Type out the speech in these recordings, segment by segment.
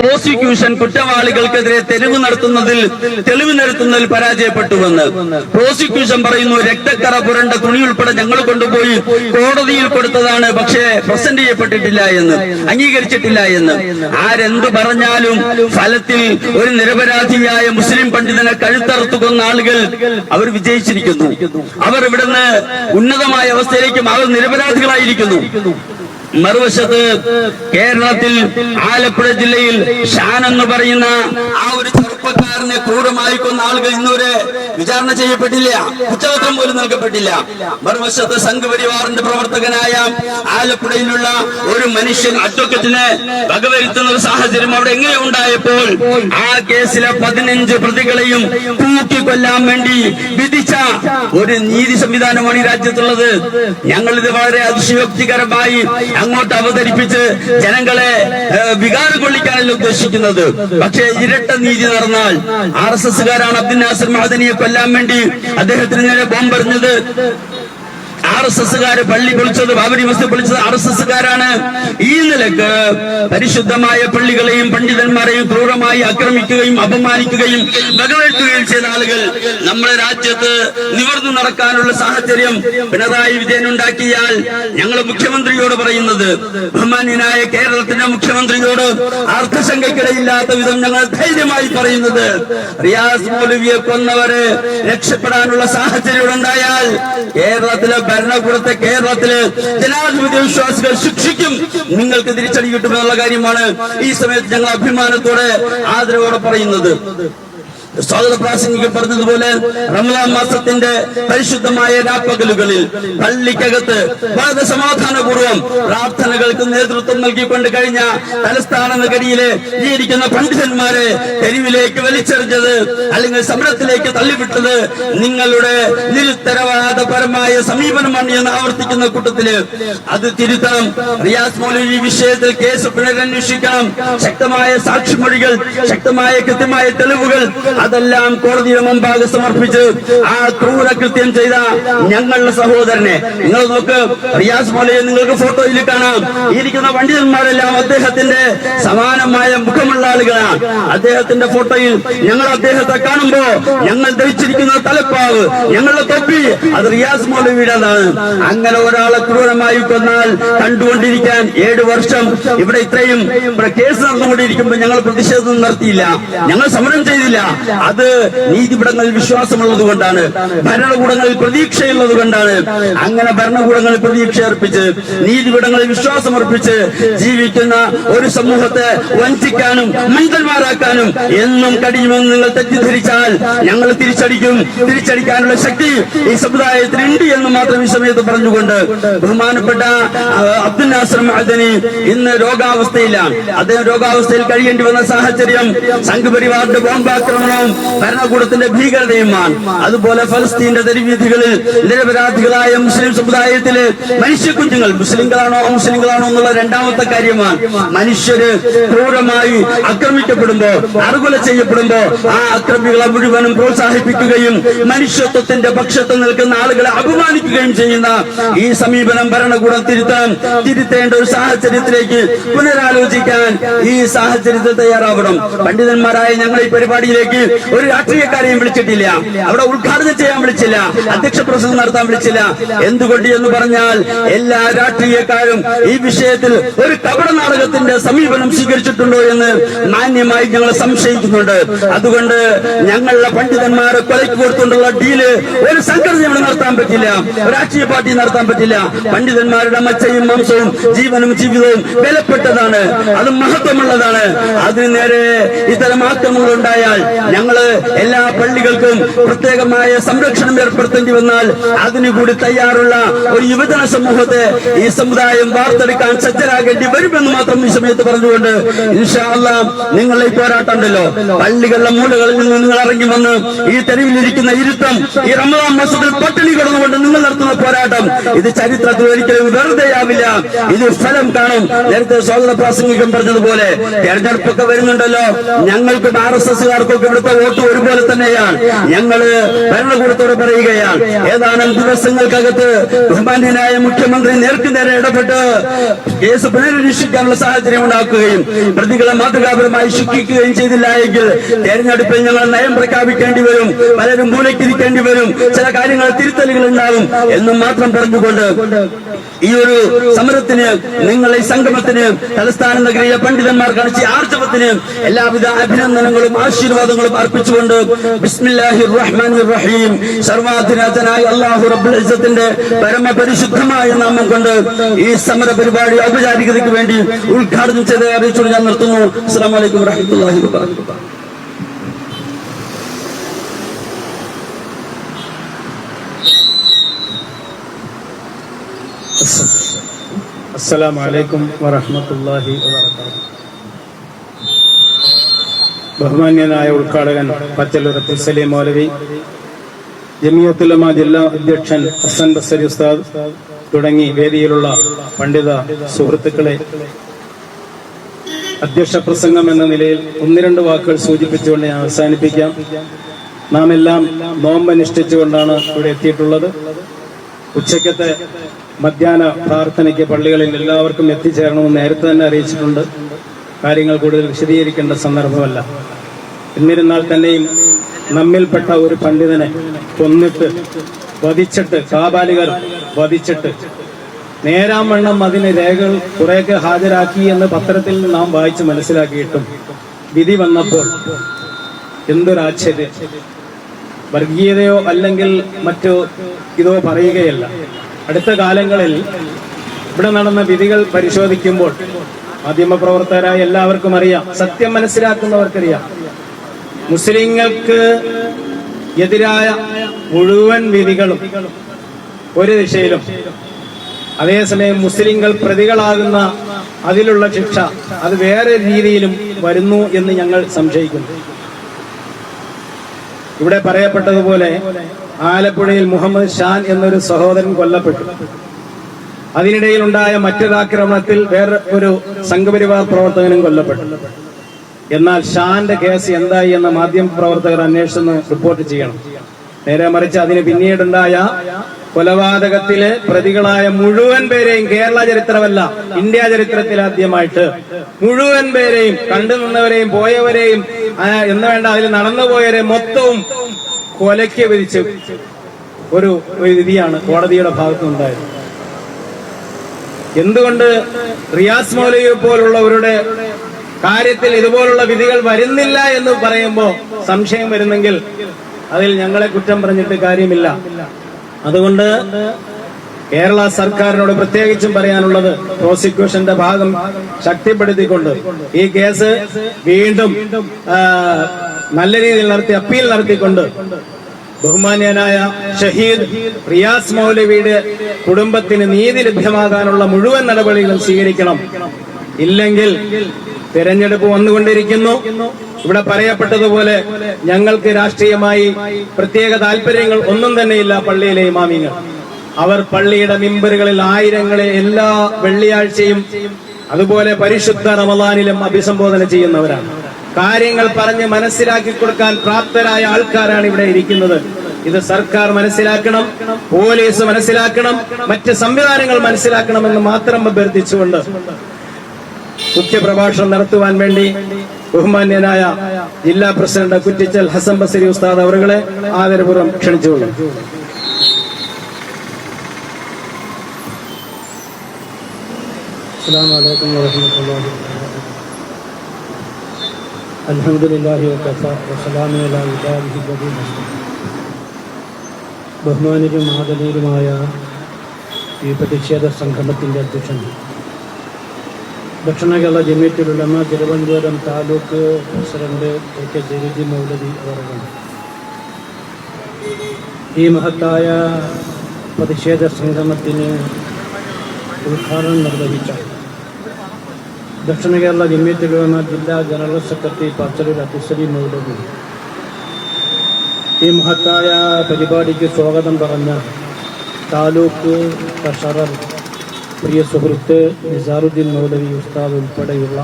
Prosecution കുറ്റവാളികൾക്കെതിരെ തെളിവ് നടത്തുന്നതിൽ തെളിവ് നിരത്തുന്നതിൽ പരാജയപ്പെട്ടുവെന്ന്. പ്രോസിക്യൂഷൻ പറയുന്നു രക്തക്കറ പുരണ്ട തുണി ഉൾപ്പെടെ ഞങ്ങൾ കൊണ്ടുപോയി കോടതിയിൽ കൊടുത്തതാണ് പക്ഷേ പ്രസന്റ് ചെയ്യപ്പെട്ടിട്ടില്ല എന്ന് അംഗീകരിച്ചിട്ടില്ല എന്ന്. ആരെന്ത് പറഞ്ഞാലും ഫലത്തിൽ ഒരു നിരപരാധിയായ മുസ്ലിം പണ്ഡിതനെ കഴുത്തറുത്തു കൊന്ന ആളുകൾ അവർ വിജയിച്ചിരിക്കുന്നു. അവർ ഇവിടുന്ന് ഉന്നതമായ അവസ്ഥയിലേക്കും അവർ നിരപരാധികളായിരിക്കുന്നു. മറുവശത്ത് കേരളത്തിൽ ആലപ്പുഴ ജില്ലയിൽ ഷാൻ എന്ന് പറയുന്ന ആ ഒരു ചെറുപ്പക്കാരനെ ക്രൂരമായി കൊന്ന ആളുകൾ ഇന്നുവരെ വിചാരണ ചെയ്യപ്പെട്ടില്ല. കുറ്റപത്രം പോലും നൽകപ്പെട്ടില്ല. മറുവശത്ത് സംഘപരിവാറിന്റെ പ്രവർത്തകനായ ആലപ്പുഴയിലുള്ള ഒരു മനുഷ്യൻ അഡ്വക്കറ്റിനെ വകവരുത്തുന്ന ഒരു സാഹചര്യം അവിടെ എങ്ങനെ ഉണ്ടായപ്പോൾ ആ കേസിലെ പതിനഞ്ച് പ്രതികളെയും തൂക്കിക്കൊല്ലാൻ വേണ്ടി വിധിച്ച ഒരു നീതി സംവിധാനമാണ് ഈ രാജ്യത്തുള്ളത്. ഞങ്ങൾ ഇത് വളരെ അതിശയോക്തികരമായി അങ്ങോട്ട് അവതരിപ്പിച്ച് ജനങ്ങളെ വികാരം കൊള്ളിക്കാനല്ല ഉദ്ദേശിക്കുന്നത്. പക്ഷേ ഇരട്ട നീതി നടന്നാൽ ആർ എസ് എസ്സുകാരാണ് അബ്ദുൽ നാസർ മഹദനിയെ കൊല്ലാൻ വേണ്ടി അദ്ദേഹത്തിന് നേരെ ബോംബെറിഞ്ഞത്. ആർ എസ് എസ്സുകാര് പള്ളി പൊളിച്ചത് ബാബരി മസ്ജിദ് പൊളിച്ചത് ആർ എസ് എസ്സുകാരാണ് ഈ നിലയ്ക്ക് പരിശുദ്ധമായ പള്ളികളെയും പണ്ഡിതന്മാരെയും ക്രൂരമായി ആക്രമിക്കുകയും അപമാനിക്കുകയും വകവരുത്തുകയും ചെയ്ത ആളുകൾ നമ്മുടെ രാജ്യത്ത് നിവർന്നു നടക്കാനുള്ള സാഹചര്യം പിണറായി വിജയൻ ഉണ്ടാക്കിയാൽ ഞങ്ങൾ മുഖ്യമന്ത്രിയോട് പറയുന്നത് ബഹുമാന്യനായ കേരളത്തിന്റെ മുഖ്യമന്ത്രിയോട് അർത്ഥശങ്കയ്ക്കിടയില്ലാത്ത വിധം ഞങ്ങൾ ധൈര്യമായി പറയുന്നത്. റിയാസ് മൗലവിയെ കൊന്നവര് രക്ഷപ്പെടാനുള്ള സാഹചര്യം ഉണ്ടായാൽ കേരളത്തിലെ ഭരണകൂടത്തെ കേരളത്തിലെ ജനാധിപത്യ വിശ്വാസികൾ ശിക്ഷിക്കും. നിങ്ങൾക്ക് തിരിച്ചടി കിട്ടുമെന്നുള്ള കാര്യമാണ് ഈ സമയത്ത് ഞങ്ങൾ അഭിമാനത്തോടെ ആദരവോടെ പറയുന്നത്. പറഞ്ഞതുപോലെ റംലാൻ മാസത്തിന്റെ പരിശുദ്ധമായ രാപ്പകലുകളിൽ പള്ളിക്കകത്ത് വളരെ സമാധാനപൂർവം പ്രാർത്ഥനകൾക്ക് നേതൃത്വം നൽകിക്കൊണ്ട് കഴിഞ്ഞ തലസ്ഥാന നഗരിയിലെ ഈ ഇരിക്കുന്ന പണ്ഡിതന്മാരെ തെരുവിലേക്ക് വലിച്ചെറിഞ്ഞത് അല്ലെങ്കിൽ സമരത്തിലേക്ക് തള്ളിവിട്ടത് നിങ്ങളുടെ നിരുത്തരവാദപരമായ സമീപനമാണ് എന്ന് ആവർത്തിക്കുന്ന കൂട്ടത്തിൽ അത് തിരുത്തണം റിയാസ് മൗലവി വിഷയത്തിൽ കേസ് പുനരന്വേഷിക്കണം. ശക്തമായ സാക്ഷിമൊഴികൾ ശക്തമായ കൃത്യമായ തെളിവുകൾ അതെല്ലാം കോടതിയുടെ മുമ്പാകെ സമർപ്പിച്ച് ആ ക്രൂര കൃത്യം ചെയ്ത ഞങ്ങളുടെ സഹോദരനെ. നിങ്ങൾ നോക്ക് റിയാസ് മൗലയെ നിങ്ങൾക്ക് ഫോട്ടോയിൽ കാണാം. ഇരിക്കുന്ന പണ്ഡിതന്മാരെല്ലാം അദ്ദേഹത്തിന്റെ സമാനമായ മുഖമുള്ള ആളുകളാണ്. അദ്ദേഹത്തിന്റെ ഫോട്ടോയിൽ ഞങ്ങൾ അദ്ദേഹത്തെ കാണുമ്പോ ഞങ്ങൾ ധരിച്ചിരിക്കുന്ന തലപ്പാവ് ഞങ്ങളുടെ തൊപ്പി അത് റിയാസ് മൗലവിയുടേതാണ് അങ്ങനെ ഒരാളെ ക്രൂരമായി കൊന്നാൽ കണ്ടുകൊണ്ടിരിക്കാൻ ഏഴ് വർഷം ഇവിടെ ഇത്രയും കേസ് നടന്നുകൊണ്ടിരിക്കുമ്പോൾ ഞങ്ങൾ പ്രതിഷേധം നടത്തിയില്ല. ഞങ്ങൾ സമരം ചെയ്തില്ല. അത് നീതിപീഠങ്ങളിൽ വിശ്വാസമുള്ളത് കൊണ്ടാണ്. ഭരണകൂടങ്ങളിൽ പ്രതീക്ഷയുള്ളത് കൊണ്ടാണ്. അങ്ങനെ ഭരണകൂടങ്ങളിൽ പ്രതീക്ഷ അർപ്പിച്ച് നീതിപീഠങ്ങളിൽ വിശ്വാസം അർപ്പിച്ച് ജീവിക്കുന്ന ഒരു സമൂഹത്തെ വഞ്ചിക്കാനും മണ്ടന്മാരാക്കാനും എന്നും കഴിയുമെന്ന് നിങ്ങൾ തെറ്റിദ്ധരിച്ചാൽ ഞങ്ങൾ തിരിച്ചടിക്കും. തിരിച്ചടിക്കാനുള്ള ശക്തി ഈ സമുദായത്തിന് ഉണ്ട് എന്ന് മാത്രം ഈ സമയത്ത് പറഞ്ഞുകൊണ്ട് ബഹുമാനപ്പെട്ട അബ്ദുൽ നാസർ മഹദനി ഇന്ന് രോഗാവസ്ഥയിലാണ് അദ്ദേഹം രോഗാവസ്ഥയിൽ കഴിയേണ്ടി വന്ന സാഹചര്യം സംഘപരിവാറിന്റെ ബോംബാക്രമണവും ഭരണകൂടത്തിന്റെ ഭീകരതയുമാണ്. അതുപോലെ ഫലസ്തീന്റെ തെരുവീഥികളിൽ നിരപരാധികളായ മുസ്ലിം സമുദായത്തിൽ മനുഷ്യ കുഞ്ഞുങ്ങൾ മുസ്ലിങ്ങളാണോ അമുസ്ലിങ്ങളാണോ എന്നുള്ള രണ്ടാമത്തെ കാര്യമാണ്. മനുഷ്യര് ക്രൂരമായി ആക്രമിക്കപ്പെടുമ്പോ അറുകൊല ചെയ്യപ്പെടുമ്പോ ആ അക്രമികളെ മുഴുവനും പ്രോത്സാഹിപ്പിക്കുകയും മനുഷ്യത്വത്തിന്റെ പക്ഷത്ത് നിൽക്കുന്ന ആളുകളെ അപമാനിക്കുകയും ചെയ്യുന്ന ഈ സമീപനം ഭരണകൂടം തിരുത്താൻ തിരുത്തേണ്ട ഒരു സാഹചര്യത്തിലേക്ക് പുനരാലോചിക്കാൻ ഈ സാഹചര്യത്തിൽ തയ്യാറാവണം. പണ്ഡിതന്മാരായ ഞങ്ങൾ ഈ പരിപാടിയിലേക്ക് ഒരു രാഷ്ട്രീയക്കാരെയും വിളിച്ചിട്ടില്ല. അവിടെ ഉദ്ഘാടനം ചെയ്യാൻ വിളിച്ചില്ല. അധ്യക്ഷ പ്രസംഗം നടത്താൻ വിളിച്ചില്ല. എന്തുകൊണ്ട് എന്ന് പറഞ്ഞാൽ എല്ലാ രാഷ്ട്രീയക്കാരും ഈ വിഷയത്തിൽ ഒരു കപട നാടകത്തിന്റെ സമീപനം സ്വീകരിച്ചിട്ടുണ്ടോ എന്ന് മാന്യമായി ഞങ്ങൾ സംശയിക്കുന്നുണ്ട്. അതുകൊണ്ട് ഞങ്ങളുടെ പണ്ഡിതന്മാരെ കൊലയ്ക്ക് കൊടുത്തുകൊണ്ടുള്ള ഡീൽ ഒരു സംഘടന ഇവിടെ നടത്താൻ പറ്റില്ല. രാഷ്ട്രീയ പാർട്ടി നടത്താൻ പറ്റില്ല. പണ്ഡിതന്മാരുടെ മച്ചയും മാംസവും ജീവനും ജീവിതവും വിലപ്പെട്ടതാണ്. അത് മഹത്വമുള്ളതാണ്. അതിന് നേരെ ഇത്തരം ആക്രമങ്ങൾ ഉണ്ടായാൽ ഞങ്ങൾ എല്ലാ പള്ളികൾക്കും പ്രത്യേകമായ സംരക്ഷണം ഏർപ്പെടുത്തേണ്ടി വന്നാൽ അതിനുകൂടി തയ്യാറുള്ള ഒരു യുവജന സമൂഹത്തെ ഈ സമുദായം വാർത്തെടുക്കാൻ സജ്ജരാകേണ്ടി വരുമെന്ന് മാത്രം ഈ സമയത്ത് പറഞ്ഞുകൊണ്ട് ഇൻഷാ അല്ലാ നിങ്ങളെ ഈ പോരാട്ടം ഉണ്ടല്ലോ പള്ളികളുടെ മൂലകളിൽ നിന്ന് നിങ്ങൾ ഇറങ്ങി വന്ന് ഈ തെരുവിലിരിക്കുന്ന ഇരുത്തം ഈ റമദാൻ മാസത്തിൽ പട്ടിണി കിടന്നുകൊണ്ട് നിങ്ങൾ നടത്തുന്ന പോരാട്ടം ഇത് ചരിത്രത്തിൽ ഒരിക്കലും വെറുതെ ആവില്ല ഇത് ഫലം കാണും. നേരത്തെ സ്വാഗത പ്രാസംഗികം പറഞ്ഞതുപോലെ തെരഞ്ഞെടുപ്പൊക്കെ വരുന്നുണ്ടല്ലോ. ഞങ്ങൾക്കും ആർ എസ് എസ്സുകാർക്കൊക്കെ വോട്ട് ഒരുപോലെ തന്നെയാണ്. ഞങ്ങൾ ഭരണകൂടത്തോട് പറയുകയാണ്. ഏതാനും ദിവസങ്ങൾക്കകത്ത് ബഹുമാന്യനായ മുഖ്യമന്ത്രി നേരത്തെ നേരെ ഇടപെട്ട് കേസ് പുനരന്വേഷിക്കാനുള്ള സാഹചര്യം ഉണ്ടാക്കുകയും പ്രതികളെ മാതൃകാപരമായി ശിക്ഷിക്കുകയും ചെയ്തില്ല എങ്കിൽ തെരഞ്ഞെടുപ്പിൽ ഞങ്ങൾ നയം പ്രഖ്യാപിക്കേണ്ടി വരും പലരും മൂലക്കിരിക്കേണ്ടി വരും ചില കാര്യങ്ങൾ തിരുത്തലുകൾ ഉണ്ടാവും എന്നും മാത്രം പറഞ്ഞുകൊണ്ട് ഈ ഒരു സമരത്തിന് നിങ്ങളെ സംഗമത്തിന് തലസ്ഥാന നഗരീയ പണ്ഡിതന്മാർ കാണിച്ച ആർജവത്തിന് എല്ലാവിധ അഭിനന്ദനങ്ങളും ആശീർവാദങ്ങളും അർപ്പിച്ചുകൊണ്ട് ബിസ്മില്ലാഹി റഹ്മാൻ റഹീം സർവാധിരാജനായ അള്ളാഹു റബ്ബുൽ ഇസ്സത്തിന്റെ പരമപരിശുദ്ധമായ നാമം കൊണ്ട് ഈ സമര പരിപാടി ഔപചാരികതയ്ക്ക് വേണ്ടി ഉദ്ഘാടനം ചെയ്ത് അറിയിച്ചുകൊണ്ട് ഞാൻ നിർത്തുന്നു അസ്സാം വലൈക്കും വറഹമത്തല്ലാഹി വാബർക്കാത്തു السلام عليكم ورحمة الله وبركاته ബഹുമാന്യനായ ഉദ്ഘാടകൻ പച്ചലുറത്തി സലീം മൗലവി ജമിയത്തുലമ ജില്ലാ അധ്യക്ഷൻ ഹസൻ ബസരി ഉസ്താദ് തുടങ്ങി വേദിയിലുള്ള പണ്ഡിത സുഹൃത്തുക്കളെ അധ്യക്ഷ പ്രസംഗം എന്ന നിലയിൽ ഒന്ന് രണ്ട് വാക്കുകൾ സൂചിപ്പിച്ചുകൊണ്ട് ഞാൻ അവസാനിപ്പിക്കാം. നാം എല്ലാം നോമ്പനുഷ്ഠിച്ചുകൊണ്ടാണ് ഇവിടെ എത്തിയിട്ടുള്ളത്. ഉച്ചക്കത്തെ മധ്യാഹ്ന പ്രാർത്ഥനയ്ക്ക് പള്ളികളിൽ എല്ലാവർക്കും എത്തിച്ചേരണമെന്ന് നേരത്തെ തന്നെ അറിയിച്ചിട്ടുണ്ട്. കാര്യങ്ങൾ കൂടുതൽ വിശദീകരിക്കേണ്ട സന്ദർഭമല്ല. എന്നിരുന്നാൽ തന്നെയും നമ്മിൽപ്പെട്ട ഒരു പണ്ഡിതനെ കൊന്നിട്ട് വധിച്ചിട്ട് കാബാലികർ വധിച്ചിട്ട് നേരാം വണ്ണം അതിന് രേഖകൾ കുറേയൊക്കെ ഹാജരാക്കി എന്ന് പത്രത്തിൽ നാം വായിച്ച് മനസ്സിലാക്കിയിട്ടും വിധി വന്നപ്പോൾ എന്തൊരാശ്ചര്യം. വർഗീയതയോ അല്ലെങ്കിൽ മറ്റോ ഇതോ പറയുകയല്ല. അടുത്ത കാലങ്ങളിൽ ഇവിടെ നടന്ന വിധികൾ പരിശോധിക്കുമ്പോൾ മാധ്യമപ്രവർത്തകരായ എല്ലാവർക്കും അറിയാം. സത്യം മനസ്സിലാക്കുന്നവർക്കറിയാം. മുസ്ലിങ്ങൾക്ക് എതിരായ മുഴുവൻ വിധികളും ഒരു ദിശയിലും. അതേസമയം മുസ്ലിങ്ങൾ പ്രതികളാകുന്ന അതിലുള്ള ശിക്ഷ അത് വേറെ രീതിയിലും വരുന്നു എന്ന് ഞങ്ങൾ സംശയിക്കുന്നു. ഇവിടെ പറയപ്പെട്ടതുപോലെ ആലപ്പുഴയിൽ മുഹമ്മദ് ഷാൻ എന്നൊരു സഹോദരൻ കൊല്ലപ്പെട്ടു. അതിനിടയിൽ ഉണ്ടായ മറ്റൊരാക്രമണത്തിൽ വേറെ ഒരു സംഘപരിവാർ പ്രവർത്തകനും കൊല്ലപ്പെട്ടു. എന്നാൽ ഷാന്റെ കേസ് എന്തായി എന്ന മാധ്യമ പ്രവർത്തകർ അന്വേഷിച്ചെന്ന് റിപ്പോർട്ട് ചെയ്യണം. നേരെ മറിച്ച് അതിന് പിന്നീടുണ്ടായ കൊലപാതകത്തിലെ പ്രതികളായ മുഴുവൻ പേരെയും കേരള ചരിത്രമല്ല ഇന്ത്യ ചരിത്രത്തിൽ ആദ്യമായിട്ട് മുഴുവൻ പേരെയും കണ്ടു നിന്നവരെയും പോയവരെയും എന്ന് വേണ്ട അതിൽ നടന്നുപോയവരെ മൊത്തവും കൊലയ്ക്ക് വിധിച്ച് ഒരു വിധിയാണ് കോടതിയുടെ ഭാഗത്തുനിന്നുണ്ടായത്. എന്തുകൊണ്ട് റിയാസ് മൗലയെ പോലുള്ളവരുടെ കാര്യത്തിൽ ഇതുപോലുള്ള വിധികൾ വരുന്നില്ല എന്ന് പറയുമ്പോൾ സംശയം വരുന്നെങ്കിൽ അതിൽ ഞങ്ങളെ കുറ്റം പറഞ്ഞിട്ട് കാര്യമില്ല. അതുകൊണ്ട് കേരള സർക്കാരിനോട് പ്രത്യേകിച്ചും പറയാനുള്ളത് പ്രോസിക്യൂഷന്റെ ഭാഗം ശക്തിപ്പെടുത്തിക്കൊണ്ട് ഈ കേസ് വീണ്ടും നല്ല രീതിയിൽ നടത്തി അപ്പീൽ നടത്തിക്കൊണ്ട് ബഹുമാന്യനായ ഷഹീദ് റിയാസ് മൗലവിയുടെ കുടുംബത്തിന് നീതി ലഭ്യമാകാനുള്ള മുഴുവൻ നടപടികളും സ്വീകരിക്കണം. ഇല്ലെങ്കിൽ തെരഞ്ഞെടുപ്പ് വന്നുകൊണ്ടിരിക്കുന്നു. ഇവിടെ പറയപ്പെട്ടതുപോലെ ഞങ്ങൾക്ക് രാഷ്ട്രീയമായി പ്രത്യേക താല്പര്യങ്ങൾ ഒന്നും തന്നെയില്ല പള്ളിയിലെ ഇമാമിങ്ങൾ. അവർ പള്ളിയുടെ മിമ്പറുകളിൽ ആയിരങ്ങളെ എല്ലാ വെള്ളിയാഴ്ചയും അതുപോലെ പരിശുദ്ധ റമദാനിലും അഭിസംബോധന ചെയ്യുന്നവരാണ്. കാര്യങ്ങൾ പറഞ്ഞ് മനസ്സിലാക്കി കൊടുക്കാൻ പ്രാപ്തരായ ആൾക്കാരാണ് ഇവിടെ ഇരിക്കുന്നത്. ഇത് സർക്കാർ മനസ്സിലാക്കണം പോലീസ് മനസ്സിലാക്കണം മറ്റ് സംവിധാനങ്ങൾ മനസ്സിലാക്കണമെന്ന് മാത്രം അഭ്യർത്ഥിച്ചുകൊണ്ട് മുഖ്യപ്രഭാഷണം നടത്തുവാൻ വേണ്ടി ബഹുമാന്യനായ ജില്ലാ പ്രസിഡന്റ് കുറ്റിച്ചൽ ഹസൻ ബസരി ഉസ്താദ് അവരുകളെ ആദരപൂർവം ക്ഷണിച്ചുകൊള്ളു അസ്സാം വലൈക്കും വാഹമത്തല്ലാ അലഹമുല്ലാഹി വക്കഫ വസ്സലാമിയല ഇബാലിഹി ബദീ ബഹുമാനരും ആദനീയരുമായ ഈ പ്രതിഷേധ സംഘടനത്തിന്റെ അധ്യക്ഷൻ. ദക്ഷിണ Kerala ജമീയത്തിലുള്ളമ Thiruvananthapuram taluk president A K ജലീദി മൗലവി അവറുകൾ ഈ മഹത്തായ പ്രതിഷേധ സംഗമത്തിന് ഉദ്ഘാടനം നിർവഹിച്ചു ദക്ഷിണ കേരള ജമ്മിയത്തുലമ ജില്ലാ ജനറൽ സെക്രട്ടറി പച്ചലൂർ അത്തിസലി മൗലവി. ഈ മഹത്തായ പരിപാടിക്ക് സ്വാഗതം പറഞ്ഞ താലൂക്ക് ട്രഷറർ പ്രിയ സുഹൃത്ത് നിസാറുദ്ദീൻ മൗലവി ഉസ്താദ് ഉൾപ്പെടെയുള്ള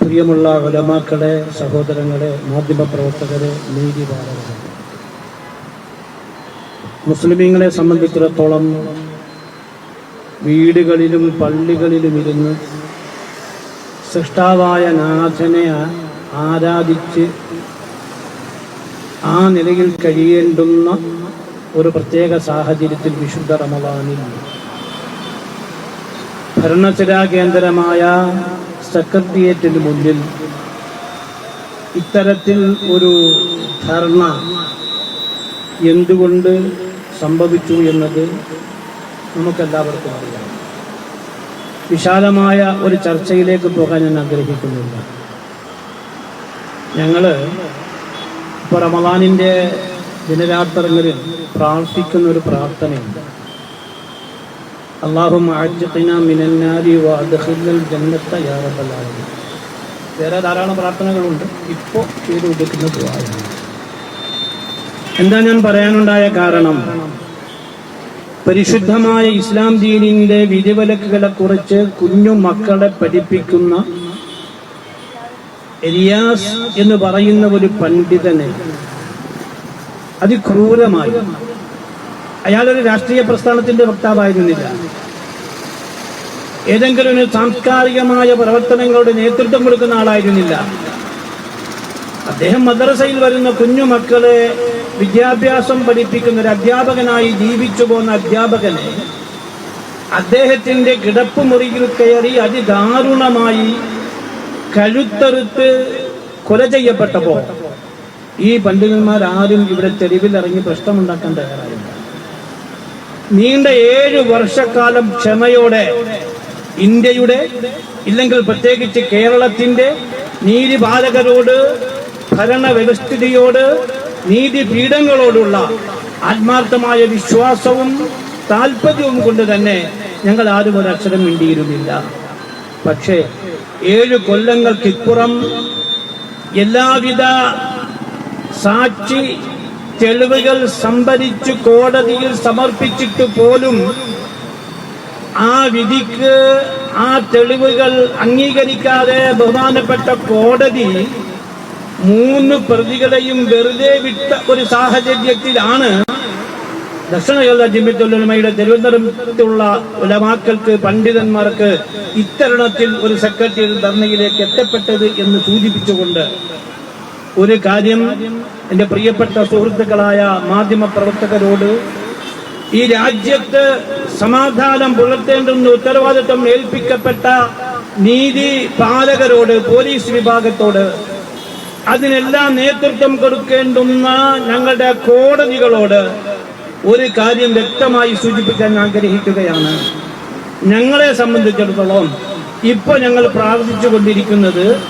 പ്രിയമുള്ള ഉലമാക്കളെ സഹോദരങ്ങളെ മാധ്യമപ്രവർത്തകരെ നീതിപാലകരെ മുസ്ലിമീങ്ങളെ സംബന്ധിച്ചിടത്തോളം വീടുകളിലും പള്ളികളിലും ഇരുന്ന് സൃഷ്ടാവായ നാഥനെ ആരാധിച്ച് ആ നിലയിൽ കഴിയേണ്ടുന്ന ഒരു പ്രത്യേക സാഹചര്യത്തിൽ വിശുദ്ധ റമദാനിൽ ഭരണസിരാ കേന്ദ്രമായ സെക്രട്ടേറിയറ്റിന് മുന്നിൽ ഇത്തരത്തിൽ ഒരു ധർണ എന്തുകൊണ്ട് സംഭവിച്ചു എന്നത് നമുക്കെല്ലാവർക്കും അറിയാം. വിശാലമായ ഒരു ചർച്ചയിലേക്ക് പോകാൻ ഞാൻ ആഗ്രഹിക്കുന്നില്ല. ഞങ്ങൾ ഇപ്പൊ റമദാനിന്റെ ദിനരാത്രങ്ങളിൽ പ്രാർത്ഥിക്കുന്ന ഒരു പ്രാർത്ഥനയുണ്ട്. അള്ളാഹു മിനന്നാരി റബ്ബൽ ആലമീൻ. വേറെ ധാരാളം പ്രാർത്ഥനകളുണ്ട്. ഇപ്പോൾ ചെയ്തു കൊടുക്കുന്ന എന്താ ഞാൻ പറയാനുണ്ടായ കാരണം? പരിശുദ്ധമായ ഇസ്ലാം ദീനിന്റെ വിധിവിലക്കുകളെ കുറിച്ച് കുഞ്ഞു മക്കളെ പഠിപ്പിക്കുന്ന എലിയാസ് എന്ന് പറയുന്ന ഒരു പണ്ഡിതനെ. അതിക്രൂരമായി അയാളൊരു രാഷ്ട്രീയ പ്രസ്ഥാനത്തിന്റെ വക്താവായിരുന്നില്ല. ഏതെങ്കിലും ഒരു സാംസ്കാരികമായ പ്രവർത്തനങ്ങളുടെ നേതൃത്വം കൊടുക്കുന്ന ആളായിരുന്നില്ല. അദ്ദേഹം മദ്രസയിൽ വരുന്ന കുഞ്ഞു മക്കളെ വിദ്യാഭ്യാസം പഠിപ്പിക്കുന്ന ഒരു അധ്യാപകനായി ജീവിച്ചു പോകുന്ന അധ്യാപകനെ അദ്ദേഹത്തിന്റെ കിടപ്പുമുറിയിൽ കയറി അതിദാരുണമായി കഴുത്തറുത്ത് കൊല ചെയ്യപ്പെട്ടപ്പോ ഈ പണ്ഡിതന്മാരാരും ഇവിടെ തെരുവിൽ ഇറങ്ങി പ്രശ്നമുണ്ടാക്കാൻ തയ്യാറായില്ല. നീണ്ട ഏഴ് വർഷക്കാലം ക്ഷമയോടെ ഇന്ത്യയുടെ ഇല്ലെങ്കിൽ പ്രത്യേകിച്ച് കേരളത്തിന്റെ നീതിപാലകരോട് ഭരണവ്യവസ്ഥിതിയോട് നീതിപീഠങ്ങളോടുള്ള ആത്മാർത്ഥമായ വിശ്വാസവും താല്പര്യവും കൊണ്ട് തന്നെ ഞങ്ങൾ ആരും ഒരു അക്ഷരം മിണ്ടിയിരുന്നില്ല. പക്ഷേ ഏഴ് കൊല്ലങ്ങൾക്കിപ്പുറം എല്ലാവിധ സാക്ഷി തെളിവുകൾ സംഭരിച്ച് കോടതിയിൽ സമർപ്പിച്ചിട്ട് പോലും ആ വിധിക്ക് ആ തെളിവുകൾ അംഗീകരിക്കാതെ ബഹുമാനപ്പെട്ട കോടതി മൂന്ന് പ്രതികളെയും വെറുതെ വിട്ട ഒരു സാഹചര്യത്തിലാണ് ദക്ഷിണ കേരള ജിമ്മിത്തുലമയുടെ തിരുവനന്തപുരത്തുള്ള ഉലമാക്കൾക്ക് പണ്ഡിതന്മാർക്ക് ഇത്തരണത്തിൽ ഒരു സെക്രട്ടറി ധർണയിലേക്ക് എത്തപ്പെട്ടത് എന്ന് സൂചിപ്പിച്ചുകൊണ്ട് ഒരു കാര്യം എന്റെ പ്രിയപ്പെട്ട സുഹൃത്തുക്കളായ മാധ്യമ പ്രവർത്തകരോട് ഈ രാജ്യത്ത് സമാധാനം പുലർത്തേണ്ടുന്ന ഉത്തരവാദിത്വം ഏൽപ്പിക്കപ്പെട്ട നീതി പാലകരോട് പോലീസ് വിഭാഗത്തോട് അതിനെല്ലാം നേതൃത്വം കൊടുക്കേണ്ടുന്ന ഞങ്ങളുടെ കോടതികളോട് ഒരു കാര്യം വ്യക്തമായി സൂചിപ്പിക്കാൻ ആഗ്രഹിക്കുകയാണ്. ഞങ്ങളെ സംബന്ധിച്ചിടത്തോളം ഇപ്പൊ ഞങ്ങൾ പ്രാർത്ഥിച്ചു കൊണ്ടിരിക്കുന്നത്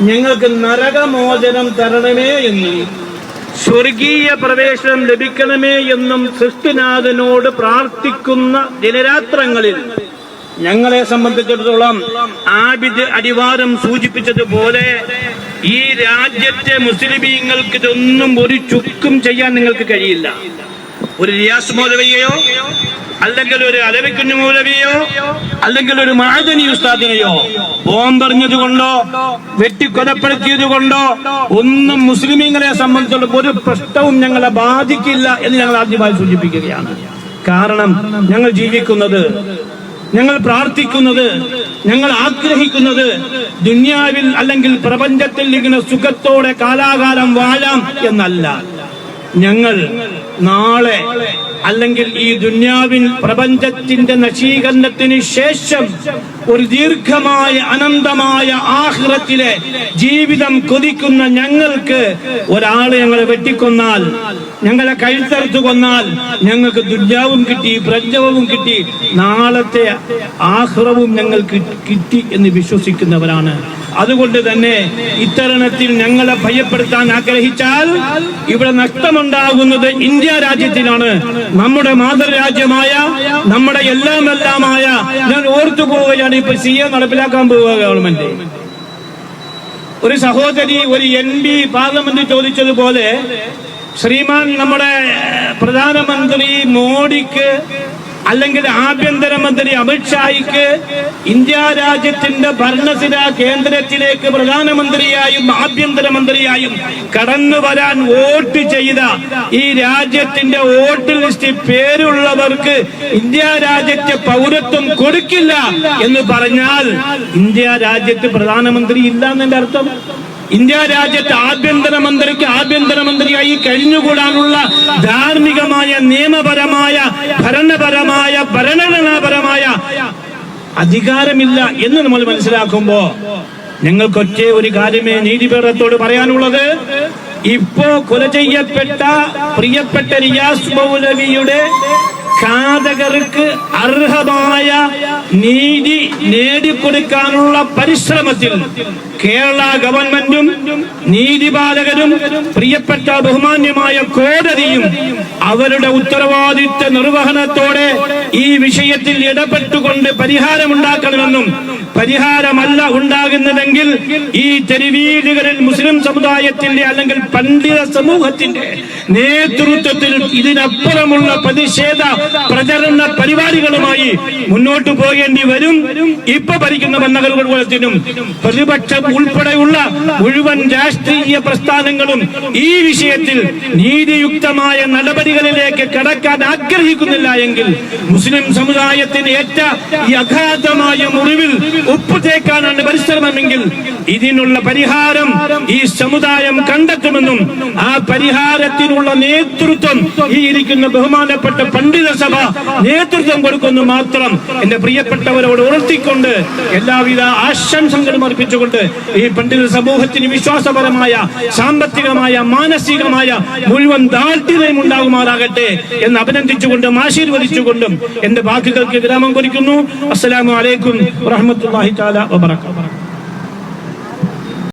ഞങ്ങൾക്ക് നരകമോചനം തരണമേ എന്നും സ്വർഗീയ പ്രവേശനം ലഭിക്കണമേ എന്നും സൃഷ്ടിനാഥനോട് പ്രാർത്ഥിക്കുന്ന ദിനരാത്രങ്ങളിൽ ഞങ്ങളെ സംബന്ധിച്ചിടത്തോളം ആബിദ് അടിവാരം സൂചിപ്പിച്ചതുപോലെ ഈ രാജ്യത്തെ മുസ്ലിമീങ്ങൾക്ക് ഇതൊന്നും ഒരു ചുക്കും ചെയ്യാൻ നിങ്ങൾക്ക് കഴിയില്ല. ഒരു റിയാസ് മൗലവിയെയോ അല്ലെങ്കിൽ ഒരു അലവിക്കുഞ്ഞു മൗലവിയോ അല്ലെങ്കിൽ ഒരു മഹാദനി ഉസ്താദിനെയോ ബോംബെറിഞ്ഞത് കൊണ്ടോ വെട്ടിക്കൊലപ്പെടുത്തിയത് കൊണ്ടോ ഒന്നും മുസ്ലിമീങ്ങളെ സംബന്ധിച്ചുള്ള ഒരു പ്രശ്നവും ഞങ്ങളെ ബാധിക്കില്ല എന്ന് ഞങ്ങൾ ആദ്യമായി സൂചിപ്പിക്കുകയാണ്. കാരണം ഞങ്ങൾ ജീവിക്കുന്നത് ഞങ്ങൾ പ്രാർത്ഥിക്കുന്നത് ഞങ്ങൾ ആഗ്രഹിക്കുന്നത് ദുന്യാവിൽ അല്ലെങ്കിൽ പ്രപഞ്ചത്തിൽ ഇങ്ങനെ സുഖത്തോടെ കാലാകാലം വാഴാം എന്നല്ല. ഞങ്ങൾ നാളെ അല്ലെങ്കിൽ ഈ ദുന്യാവിൻ പ്രപഞ്ചത്തിന്റെ നശീകരണത്തിന് ശേഷം ഒരു ദീർഘമായ അനന്തമായ ആഹ്റത്തിലെ ജീവിതം കൊതിക്കുന്ന ഞങ്ങൾക്ക് ഒരാൾ ഞങ്ങളെ വെട്ടിക്കൊന്നാൽ ഞങ്ങളെ കഴുത്തറുത്തു കൊന്നാൽ ഞങ്ങൾക്ക് ദുര്യാവും കിട്ടി പ്രജവും കിട്ടി നാളത്തെ ആഹ്റവും ഞങ്ങൾക്ക് കിട്ടി എന്ന് വിശ്വസിക്കുന്നവരാണ്. അതുകൊണ്ട് തന്നെ ഇത്തരണത്തിൽ ഞങ്ങളെ ഭയപ്പെടുത്താൻ ആഗ്രഹിച്ചാൽ ഇവിടെ നഷ്ടമുണ്ടാകുന്നത് ഇന്ത്യ രാജ്യത്തിനാണ് നമ്മുടെ മാതൃരാജ്യമായ നമ്മുടെ എല്ലാം എല്ലാമായ ഞാൻ ഓർത്തു പോവുകയാണ് ഇപ്പൊ സി എ നടപ്പിലാക്കാൻ പോവുക ഗവൺമെന്റ് ഒരു സഹോദരി ഒരു എം പി പാർലമെന്റ് ചോദിച്ചതുപോലെ ശ്രീമാൻ നമ്മുടെ പ്രധാനമന്ത്രി മോഡിക്ക് അല്ലെങ്കിൽ ആഭ്യന്തരമന്ത്രി അമിത്ഷായിക്ക് ഇന്ത്യ രാജ്യത്തിന്റെ ഭരണസിര കേന്ദ്രത്തിലേക്ക് പ്രധാനമന്ത്രിയായും ആഭ്യന്തരമന്ത്രിയായും കടന്നു വരാൻ വോട്ട് ചെയ്ത ഈ രാജ്യത്തിന്റെ വോട്ട് ലിസ്റ്റ് പേരുള്ളവർക്ക് ഇന്ത്യ രാജ്യത്തെ പൗരത്വം കൊടുക്കില്ല എന്ന് പറഞ്ഞാൽ ഇന്ത്യ രാജ്യത്ത് പ്രധാനമന്ത്രി ഇല്ല എന്നതിന്റെ അർത്ഥം. ഇന്ത്യ രാജ്യത്തെ ആഭ്യന്തരമന്ത്രിക്ക് ആഭ്യന്തരമന്ത്രിയായി കഴിഞ്ഞുകൂടാനുള്ള ധാർമ്മികമായ നിയമപരമായ ഭരണപരമായ ഭരണഘടനാപരമായ അധികാരമില്ല എന്ന് നമ്മൾ മനസ്സിലാക്കുമ്പോ ഞങ്ങൾക്കൊറ്റ ഒരു കാര്യമേ നീതിപീഠത്തോട് പറയാനുള്ളത്. ഇപ്പോ കൊല ചെയ്യപ്പെട്ട പ്രിയപ്പെട്ട റിയാസ് മൗലവിയുടെ ഘാതകർക്ക് അർഹമായ നീതി നേടിക്കൊടുക്കാനുള്ള പരിശ്രമത്തിൽ കേരള ഗവൺമെന്റും നീതിപാലകരും പ്രിയപ്പെട്ട ബഹുമാന്യമായ കോടതിയും അവരുടെ ഉത്തരവാദിത്വ നിർവഹണത്തോടെ ഈ വിഷയത്തിൽ ഇടപെട്ടുകൊണ്ട് പരിഹാരമുണ്ടാക്കണമെന്നും പരിഹാരമല്ല ഉണ്ടാകുന്നതെങ്കിൽ ഈ തെരുവീടുകളിൽ മുസ്ലിം സമുദായത്തിന്റെ അല്ലെങ്കിൽ പണ്ഡിത സമൂഹത്തിന്റെ നേതൃത്വത്തിൽ ഇതിനപ്പുറമുള്ള പ്രതിഷേധ പ്രചരണ പരിപാടികളുമായി മുന്നോട്ട് പോകേണ്ടി വരും. ഇപ്പൊ ഭരിക്കുന്ന ഭരണകൂടത്തിനും പ്രതിപക്ഷം ഉൾപ്പെടെയുള്ള മുഴുവൻ രാഷ്ട്രീയ പ്രസ്ഥാനങ്ങളും ഈ വിഷയത്തിൽ നീതിയുക്തമായ നടപടികളിലേക്ക് കടക്കാൻ ആഗ്രഹിക്കുന്നില്ല എങ്കിൽ മുസ്ലിം സമുദായത്തിന് ഏറ്റ ഈ അഗാധമായ മുറിവിൽ ഉപ്പ് തേക്കാനാണ് പരിശ്രമമെങ്കിൽ ഇതിനുള്ള പരിഹാരം ഈ സമുദായം കണ്ടെത്തുമെന്നും ആ പരിഹാരത്തിനുള്ള നേതൃത്വം ഈ ഇരിക്കുന്ന ബഹുമാനപ്പെട്ട പണ്ഡിത സഭ നേതൃത്വം കൊടുക്കുന്നു മാത്രം. എന്റെ പ്രിയപ്പെട്ടവരോട് ഉണർത്തിക്കൊണ്ട് എല്ലാവിധ ആശംസകളും അർപ്പിച്ചുകൊണ്ട് ഈ പണ്ഡിത സമൂഹത്തിന് വിശ്വാസപരമായ സാമ്പത്തികമായ മാനസികമായ മുഴുവൻ ദാർഢ്യതയും ഉണ്ടാകുമാറാകട്ടെ എന്ന് അഭിനന്ദിച്ചുകൊണ്ടും ആശീർവദിച്ചുകൊണ്ടും എന്റെ ബാധ്യതകൾക്ക് വിരാമം കുറിക്കുന്നു. അസ്സലാമു അലൈക്കും വറഹ്മത്തുള്ളാഹി തആല വബറകാതുഹു.